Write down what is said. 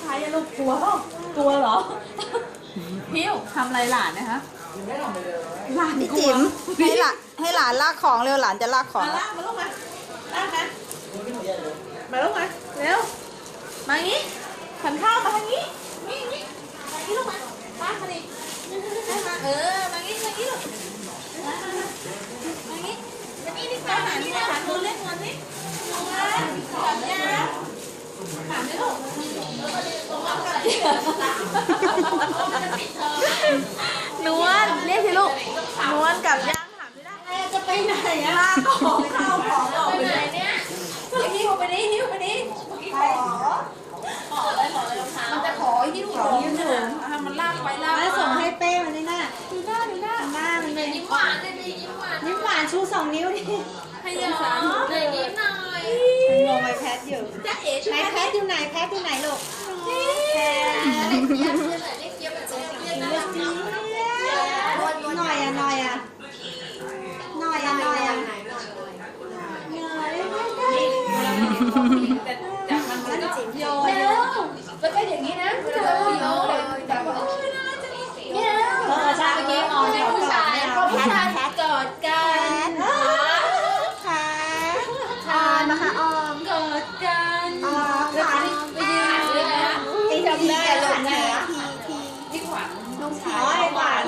ใครอะลูกกลัวเปล่ากลัวเหรอ พิวทำอะไรหลานนะคะหลานพี่กลัจิ๋วมให้หลานให้หลานลากของเร็วหลานจะลากของ มาลากมาลูกมาลากมามาลูกมาเร็วมาอย่างนี้ขันข้าวมาทางนี้นี่นี่มาอย่างนี้ลูกมาลากมาดิได้มาเออ มาอย่างนี้มาอย่างนี้ลูกมามามามาอย่างนี้มานี่ดิมาหานี่หาตัวเล่นมันนี่มาจับยาถามได้ลูก นวลเรียกสิลูกนวลกับย่างถามไม่ได้ จะไปไหนอะลากของข้าวของออกไปไหนเนี่ยหิ้วไปดิหิ้วไปดิขอขออะไรขออะไรรองเท้ามันจะขอที่ลูกขอยืนถึงมันลากไปลากมาส่งให้เป้มาด้วยนะดูหน้าดูหน้าหน้ามันเลยยิ้มหวานเลยดิยิ้มหวานยิ้มหวานชูสองนิ้วดิให้ยาเลยยิ้มหน่อย อยู่จ้าเอ๋ไหนแพทอยู่ไหนแพทอยู่ไหนลูกแพทเรียกเจี๊ยบเลยเรียกเจี๊ยบแบบเจี๊ยบเจี๊ยบนะหน่อยอะหน่อยอะหน่อยอะหน่อยอะจากมันก็โยนแล้วก็อย่างนี้นะโยนโยนแบบว่าเออใช่เมื่อกี้ออนเป็นเขาผู้สอชาน ขวัญลูกชายขวัญ